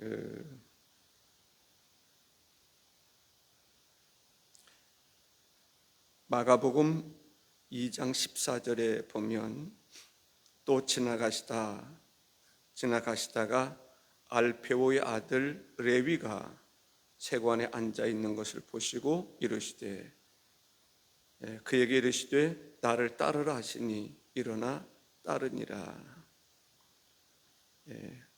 그 마가복음 2장 14절에 보면 또 지나가시다 지나가시다가 알페오의 아들 레위가 세관에 앉아 있는 것을 보시고 이르시되 예, 그에게 이르시되 나를 따르라 하시니 일어나 따르니라. 예,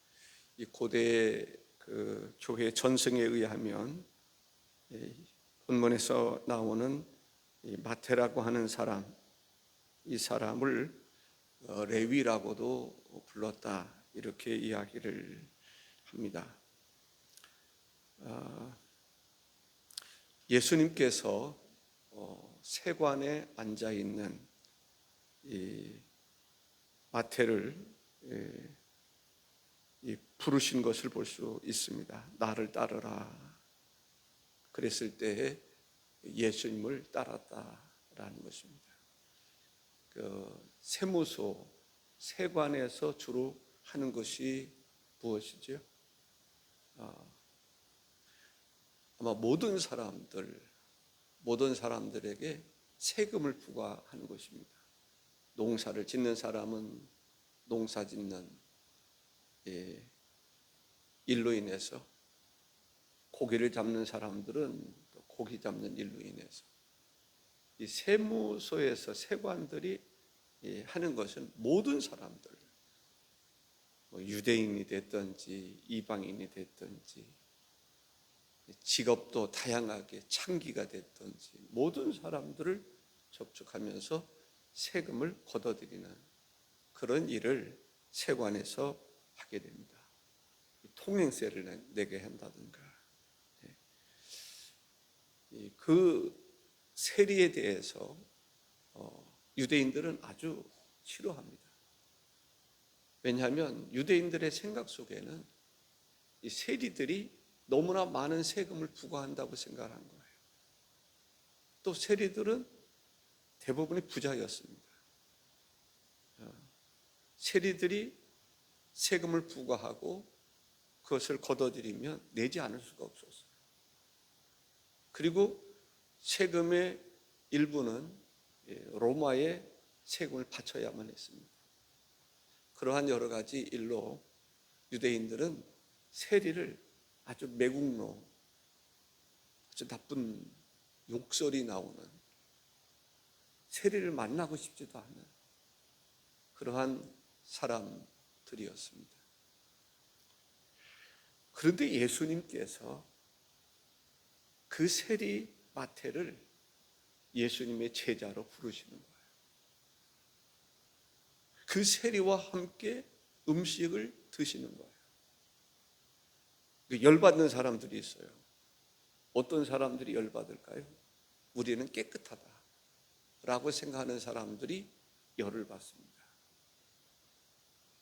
이 고대 그 교회 전승에 의하면 예, 본문에서 나오는 이 마테라고 하는 사람, 이 사람을 어, 레위라고도 불렀다 이렇게 이야기를 합니다. 아, 예수님께서 어, 세관에 앉아 있는 이 마태를 예, 이 부르신 것을 볼 수 있습니다. 나를 따르라. 그랬을 때에 예수님을 따랐다라는 것입니다. 그 세무소 세관에서 주로 하는 것이 무엇이죠? 아, 아마 모든 사람들 모든 사람들에게 세금을 부과하는 것입니다. 농사를 짓는 사람은 농사 짓는 예, 일로 인해서 고기를 잡는 사람들은 또 고기 잡는 일로 인해서 이 세무소에서 세관들이 예, 하는 것은 모든 사람들 뭐 유대인이 됐든지 이방인이 됐든지 직업도 다양하게 창기가 됐든지 모든 사람들을 접촉하면서 세금을 걷어들이는 그런 일을 세관에서 하게 됩니다. 통행세를 내게 한다든가 예. 그 세리에 대해서 어, 유대인들은 아주 싫어합니다. 왜냐하면 유대인들의 생각 속에는 이 세리들이 너무나 많은 세금을 부과한다고 생각한 거예요. 또 세리들은 대부분이 부자였습니다. 어, 세리들이 세금을 부과하고 그것을 걷어들이면 내지 않을 수가 없었어요. 그리고 세금의 일부는 예, 로마에 세금을 바쳐야만 했습니다. 그러한 여러 가지 일로 유대인들은 세리를 아주 매국노, 아주 나쁜 욕설이 나오는 세리를 만나고 싶지도 않은 그러한 사람들이었습니다. 그런데 예수님께서 그 세리 마태를 예수님의 제자로 부르시는 거예요. 그 세리와 함께 음식을 드시는 거예요. 그 열받는 사람들이 있어요. 어떤 사람들이 열받을까요? 우리는 깨끗하다. 라고 생각하는 사람들이 열을 받습니다.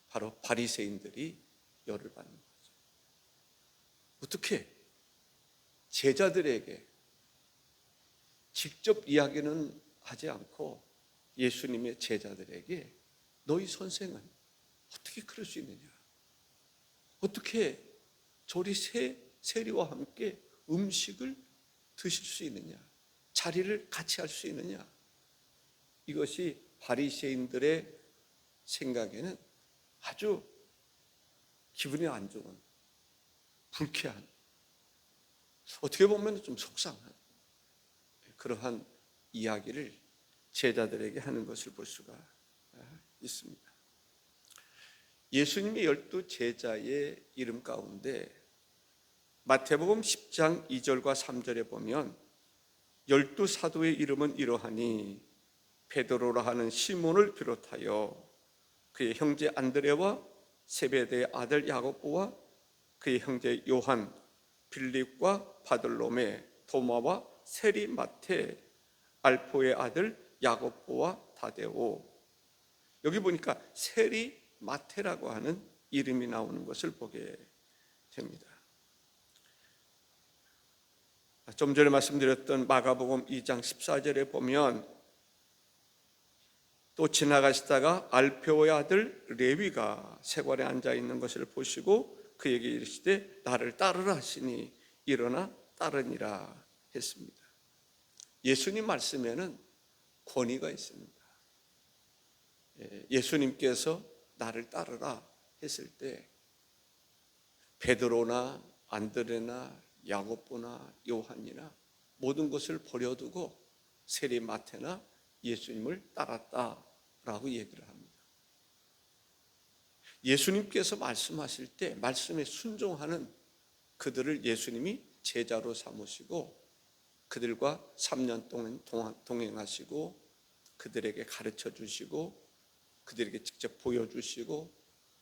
바로 바리새인들이 열을 받는. 어떻게 제자들에게 직접 이야기는 하지 않고 예수님의 제자들에게 너희 선생은 어떻게 그럴 수 있느냐? 어떻게 조리 세, 세리와 함께 음식을 드실 수 있느냐? 자리를 같이 할 수 있느냐? 이것이 바리새인들의 생각에는 아주 기분이 안 좋은 불쾌한 어떻게 보면 좀 속상한 그러한 이야기를 제자들에게 하는 것을 볼 수가 있습니다. 예수님의 열두 제자의 이름 가운데 마태복음 10장 2절과 3절에 보면 열두 사도의 이름은 이러하니 베드로라 하는 시몬을 비롯하여 그의 형제 안드레와 세베대의 아들 야고보와 그의 형제 요한, 빌립과 바들로메, 도마와 세리 마테, 알포의 아들 야고보와 다데오. 여기 보니까 세리 마테라고 하는 이름이 나오는 것을 보게 됩니다. 좀 전에 말씀드렸던 마가복음 2장 14절에 보면 또 지나가시다가 알페오의 아들 레위가 세관에 앉아 있는 것을 보시고 그에게 이르시되 나를 따르라 하시니 일어나 따르니라 했습니다. 예수님 말씀에는 권위가 있습니다. 예, 예수님께서 나를 따르라 했을 때 베드로나 안드레나 야고보나 요한이나 모든 것을 버려두고 세리 마테나 예수님을 따랐다라고 얘기를. 예수님께서 말씀하실 때 말씀에 순종하는 그들을 예수님이 제자로 삼으시고 그들과 3년 동안 동행하시고 그들에게 가르쳐 주시고 그들에게 직접 보여주시고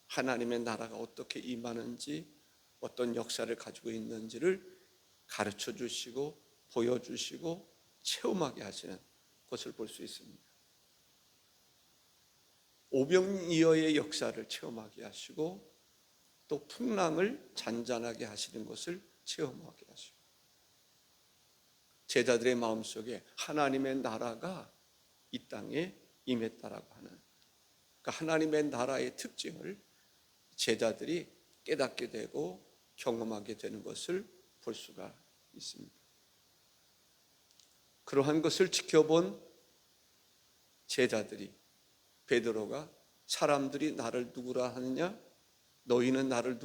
하나님의 나라가 어떻게 임하는지 어떤 역사를 가지고 있는지를 가르쳐 주시고 보여주시고 체험하게 하시는 것을 볼 수 있습니다. 오병이어의 역사를 체험하게 하시고 또 풍랑을 잔잔하게 하시는 것을 체험하게 하시고 제자들의 마음속에 하나님의 나라가 이 땅에 임했다라고 하는 그러니까 하나님의 나라의 특징을 제자들이 깨닫게 되고 경험하게 되는 것을 볼 수가 있습니다. 그러한 것을 지켜본 제자들이 베드로가 사람들이 나를 누구라 하느냐 너희는 나를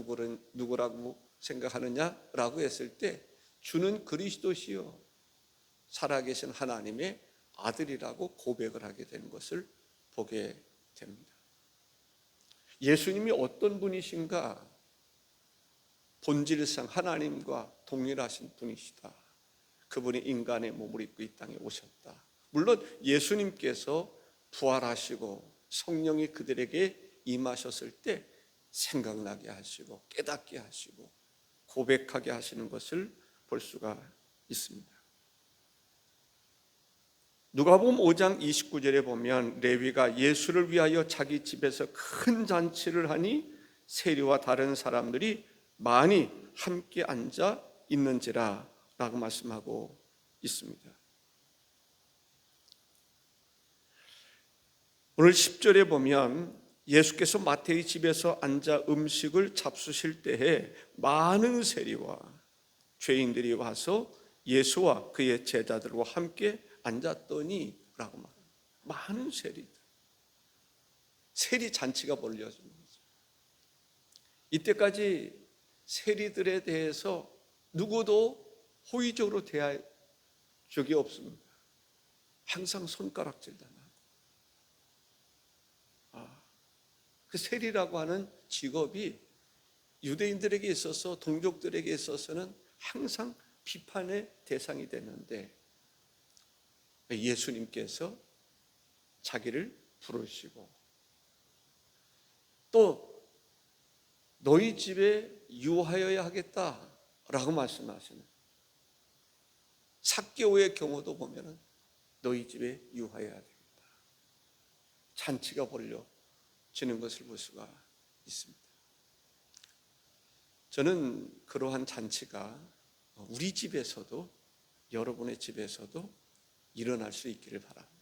누구라고 생각하느냐 라고 했을 때 주는 그리스도시요 살아계신 하나님의 아들이라고 고백을 하게 되는 것을 보게 됩니다. 예수님이 어떤 분이신가? 본질상 하나님과 동일하신 분이시다. 그분이 인간의 몸을 입고 이 땅에 오셨다. 물론 예수님께서 부활하시고 성령이 그들에게 임하셨을 때 생각나게 하시고 깨닫게 하시고 고백하게 하시는 것을 볼 수가 있습니다. 누가복음 5장 29절에 보면 레위가 예수를 위하여 자기 집에서 큰 잔치를 하니 세리와 다른 사람들이 많이 함께 앉아 있는지라라고 말씀하고 있습니다. 오늘 10절에 보면 예수께서 마태의 집에서 앉아 음식을 잡수실 때에 많은 세리와 죄인들이 와서 예수와 그의 제자들과 함께 앉았더니 라고 말합니다. 많은 세리들. 세리 잔치가 벌려진 거죠. 이때까지 세리들에 대해서 누구도 호의적으로 대할 적이 없습니다. 항상 손가락질 당하고. 아, 그 세리라고 하는 직업이 유대인들에게 있어서 동족들에게 있어서는 항상 비판의 대상이 되는데 예수님께서 자기를 부르시고 또 너희 집에 유하여야 하겠다라고 말씀하시는 사개오의 경우도 보면은 너희 집에 유하여야 되겠다. 잔치가 벌려 지는 것을 볼 수가 있습니다. 저는 그러한 잔치가 우리 집에서도 여러분의 집에서도 일어날 수 있기를 바랍니다.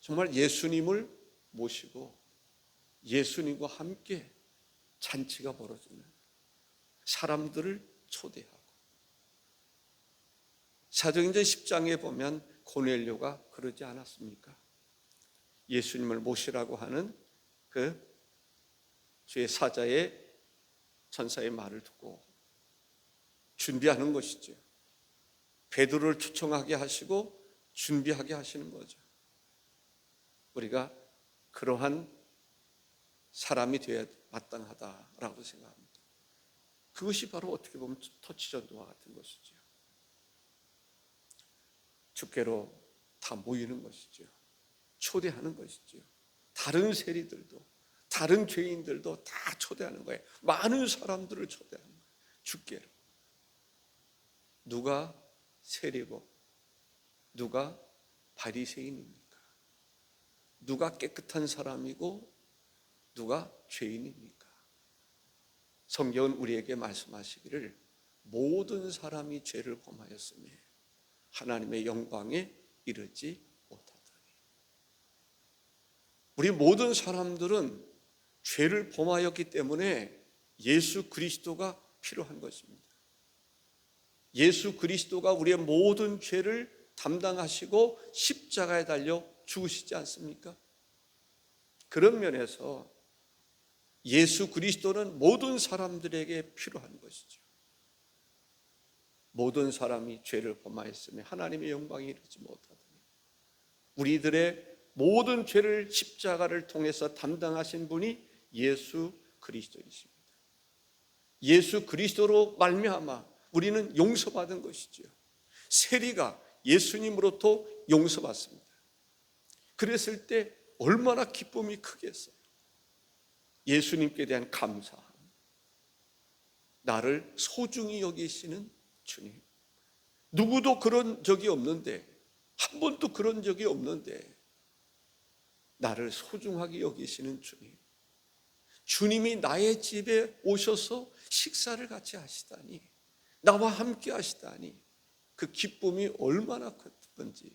정말 예수님을 모시고 예수님과 함께 잔치가 벌어지는 사람들을 초대하고 사도행전 10장에 보면 고넬료가 그러지 않았습니까? 예수님을 모시라고 하는 그 주의 사자의 천사의 말을 듣고 준비하는 것이죠. 베드로를 초청하게 하시고 준비하게 하시는 거죠. 우리가 그러한 사람이 되어야 마땅하다라고 생각합니다. 그것이 바로 어떻게 보면 터치 전도와 같은 것이죠. 주께로 다 모이는 것이죠. 초대하는 것이죠. 다른 세리들도 다른 죄인들도 다 초대하는 거예요. 많은 사람들을 초대하는 거예요. 주께로. 누가 세리고 누가 바리새인입니까? 누가 깨끗한 사람이고 누가 죄인입니까? 성경은 우리에게 말씀하시기를 모든 사람이 죄를 범하였으며 하나님의 영광에 이르지 우리 모든 사람들은 죄를 범하였기 때문에 예수 그리스도가 필요한 것입니다. 예수 그리스도가 우리의 모든 죄를 담당하시고 십자가에 달려 죽으시지 않습니까? 그런 면에서 예수 그리스도는 모든 사람들에게 필요한 것이죠. 모든 사람이 죄를 범하였으며 하나님의 영광이 이르지 못하더니 우리들의 모든 죄를 십자가를 통해서 담당하신 분이 예수 그리스도이십니다. 예수 그리스도로 말미암아 우리는 용서받은 것이지요. 세리가 예수님으로부터 용서받습니다. 그랬을 때 얼마나 기쁨이 크겠어요. 예수님께 대한 감사함. 나를 소중히 여기시는 주님. 누구도 그런 적이 없는데, 한 번도 그런 적이 없는데, 나를 소중하게 여기시는 주님. 주님이 나의 집에 오셔서 식사를 같이 하시다니, 나와 함께 하시다니, 그 기쁨이 얼마나 큰지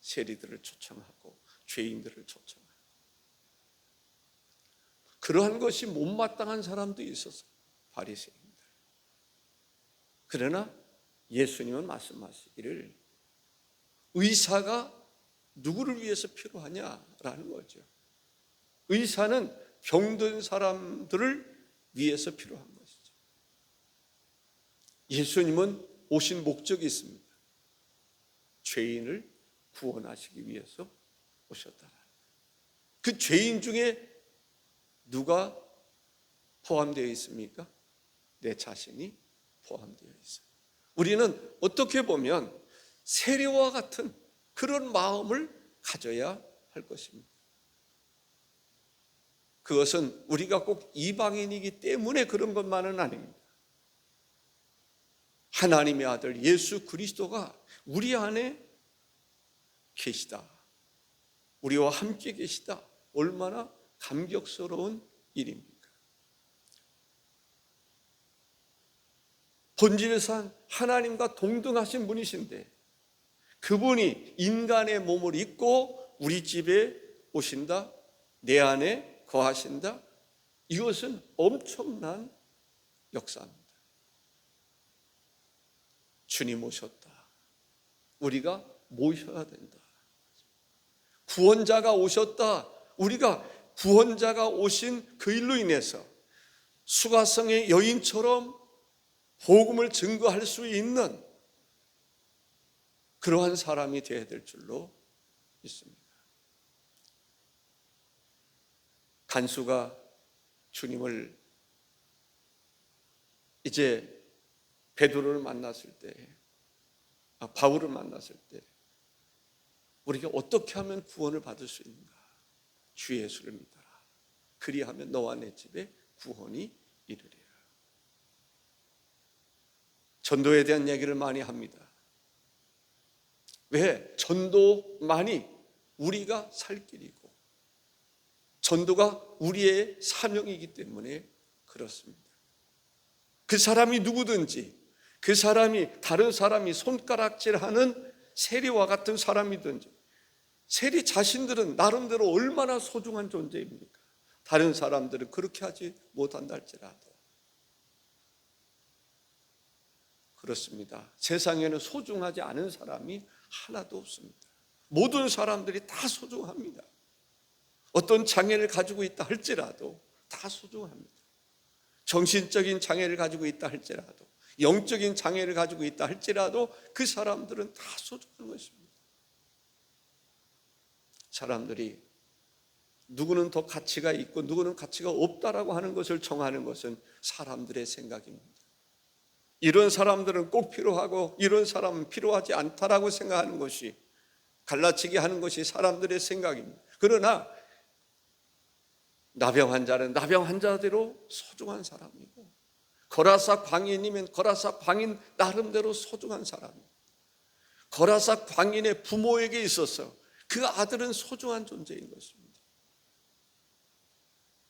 세리들을 초청하고 죄인들을 초청하고 그러한 것이 못마땅한 사람도 있어서 바리새인들. 그러나 예수님은 말씀하시기를 의사가 누구를 위해서 필요하냐라는 거죠. 의사는 병든 사람들을 위해서 필요한 것이죠. 예수님은 오신 목적이 있습니다. 죄인을 구원하시기 위해서 오셨다. 그 죄인 중에 누가 포함되어 있습니까? 내 자신이 포함되어 있어요. 우리는 어떻게 보면 세례와 같은 그런 마음을 가져야 할 것입니다. 그것은 우리가 꼭 이방인이기 때문에 그런 것만은 아닙니다. 하나님의 아들 예수 그리스도가 우리 안에 계시다. 우리와 함께 계시다. 얼마나 감격스러운 일입니까? 본질상 하나님과 동등하신 분이신데 그분이 인간의 몸을 입고 우리 집에 오신다. 내 안에 거하신다. 이것은 엄청난 역사입니다. 주님 오셨다. 우리가 모셔야 된다. 구원자가 오셨다. 우리가 구원자가 오신 그 일로 인해서 수가성의 여인처럼 복음을 증거할 수 있는 그러한 사람이 되어야 될 줄로 믿습니다. 간수가 주님을 이제 베드로를 만났을 때, 아, 바울을 만났을 때, 우리가 어떻게 하면 구원을 받을 수 있는가? 주 예수를 믿어라. 그리하면 너와 내 집에 구원이 이르리라. 전도에 대한 얘기를 많이 합니다. 왜? 전도만이 우리가 살 길이고, 전도가 우리의 사명이기 때문에 그렇습니다. 그 사람이 누구든지, 그 사람이 다른 사람이 손가락질하는 세리와 같은 사람이든지, 세리 자신들은 나름대로 얼마나 소중한 존재입니까? 다른 사람들은 그렇게 하지 못한다 할지라도. 그렇습니다. 세상에는 소중하지 않은 사람이 하나도 없습니다. 모든 사람들이 다 소중합니다. 어떤 장애를 가지고 있다 할지라도 다 소중합니다. 정신적인 장애를 가지고 있다 할지라도, 영적인 장애를 가지고 있다 할지라도 그 사람들은 다 소중한 것입니다. 사람들이 누구는 더 가치가 있고 누구는 가치가 없다라고 하는 것을 정하는 것은 사람들의 생각입니다. 이런 사람들은 꼭 필요하고 이런 사람은 필요하지 않다라고 생각하는 것이 갈라치기 하는 것이 사람들의 생각입니다. 그러나 나병 환자는 나병 환자대로 소중한 사람이고 거라사 광인이면 거라사 광인 나름대로 소중한 사람이고 거라사 광인의 부모에게 있어서 그 아들은 소중한 존재인 것입니다.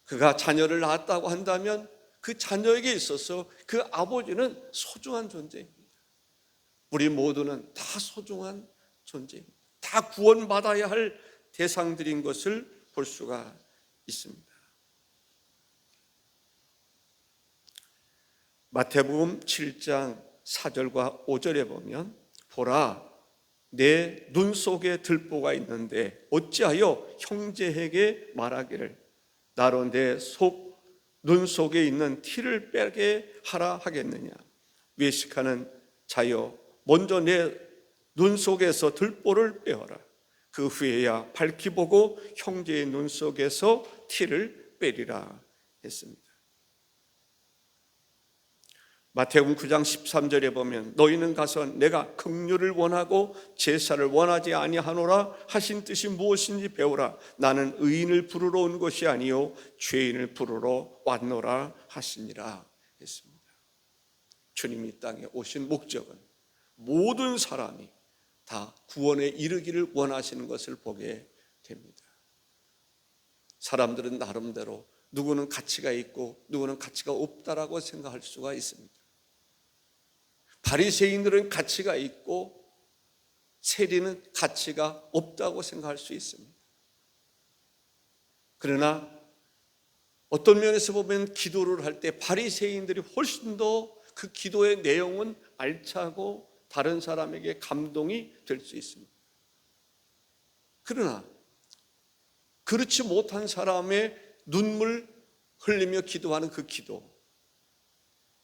그가 자녀를 낳았다고 한다면 그 자녀에게 있어서 그 아버지는 소중한 존재입니다. 우리 모두는 다 소중한 존재입니다. 다 구원받아야 할 대상들인 것을 볼 수가 있습니다. 마태복음 7장 4절과 5절에 보면 보라 내 눈 속에 들보가 있는데 어찌하여 형제에게 말하기를 나로 내 속 눈 속에 있는 티를 빼게 하라 하겠느냐 외식하는 자여 먼저 내 눈 속에서 들보를 빼어라 그 후에야 밝히 보고 형제의 눈 속에서 티를 빼리라 했습니다. 마태복음 9장 13절에 보면 너희는 가서 내가 긍휼을 원하고 제사를 원하지 아니하노라 하신 뜻이 무엇인지 배우라 나는 의인을 부르러 온 것이 아니요 죄인을 부르러 왔노라 하시니라 했습니다. 주님이 이 땅에 오신 목적은 모든 사람이 다 구원에 이르기를 원하시는 것을 보게 됩니다. 사람들은 나름대로 누구는 가치가 있고 누구는 가치가 없다라고 생각할 수가 있습니다. 바리새인들은 가치가 있고 세리는 가치가 없다고 생각할 수 있습니다. 그러나 어떤 면에서 보면 기도를 할 때 바리새인들이 훨씬 더 그 기도의 내용은 알차고 다른 사람에게 감동이 될 수 있습니다. 그러나 그렇지 못한 사람의 눈물 흘리며 기도하는 그 기도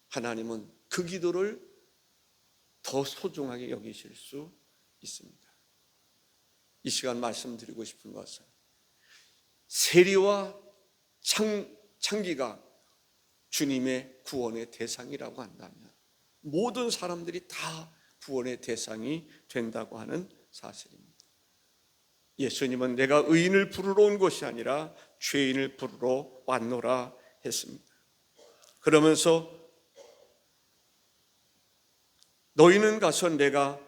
하나님은 그 기도를 더 소중하게 여기실 수 있습니다. 이 시간 말씀드리고 싶은 것은 세리와 창, 창기가 주님의 구원의 대상이라고 한다면 모든 사람들이 다 구원의 대상이 된다고 하는 사실입니다. 예수님은 내가 의인을 부르러 온 것이 아니라 죄인을 부르러 왔노라 했습니다. 그러면서 너희는 가서 내가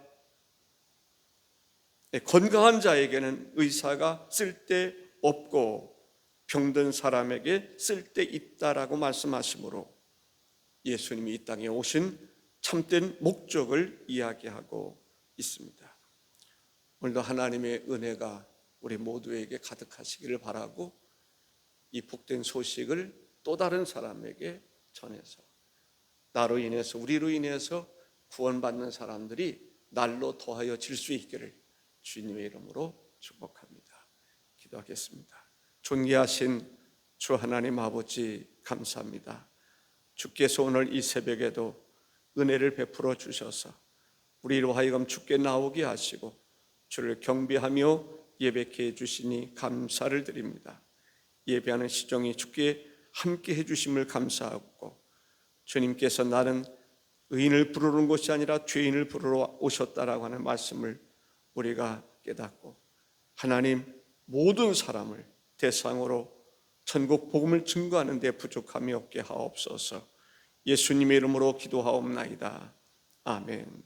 건강한 자에게는 의사가 쓸데 없고 병든 사람에게 쓸데 있다라고 말씀하시므로 예수님이 이 땅에 오신 참된 목적을 이야기하고 있습니다. 오늘도 하나님의 은혜가 우리 모두에게 가득하시기를 바라고 이 복된 소식을 또 다른 사람에게 전해서 나로 인해서 우리로 인해서 구원받는 사람들이 날로 더하여 질 수 있기를 주님의 이름으로 축복합니다. 기도하겠습니다. 존귀하신 주 하나님 아버지 감사합니다. 주께서 오늘 이 새벽에도 은혜를 베풀어 주셔서 우리로 하여금 주께 나오게 하시고 주를 경배하며 예배케 해 주시니 감사를 드립니다. 예배하는 시정이 주께 함께 해 주심을 감사하고 주님께서 나는 의인을 부르는 것이 아니라 죄인을 부르러 오셨다라고 하는 말씀을 우리가 깨닫고 하나님 모든 사람을 대상으로 천국 복음을 증거하는 데 부족함이 없게 하옵소서. 예수님의 이름으로 기도하옵나이다. 아멘.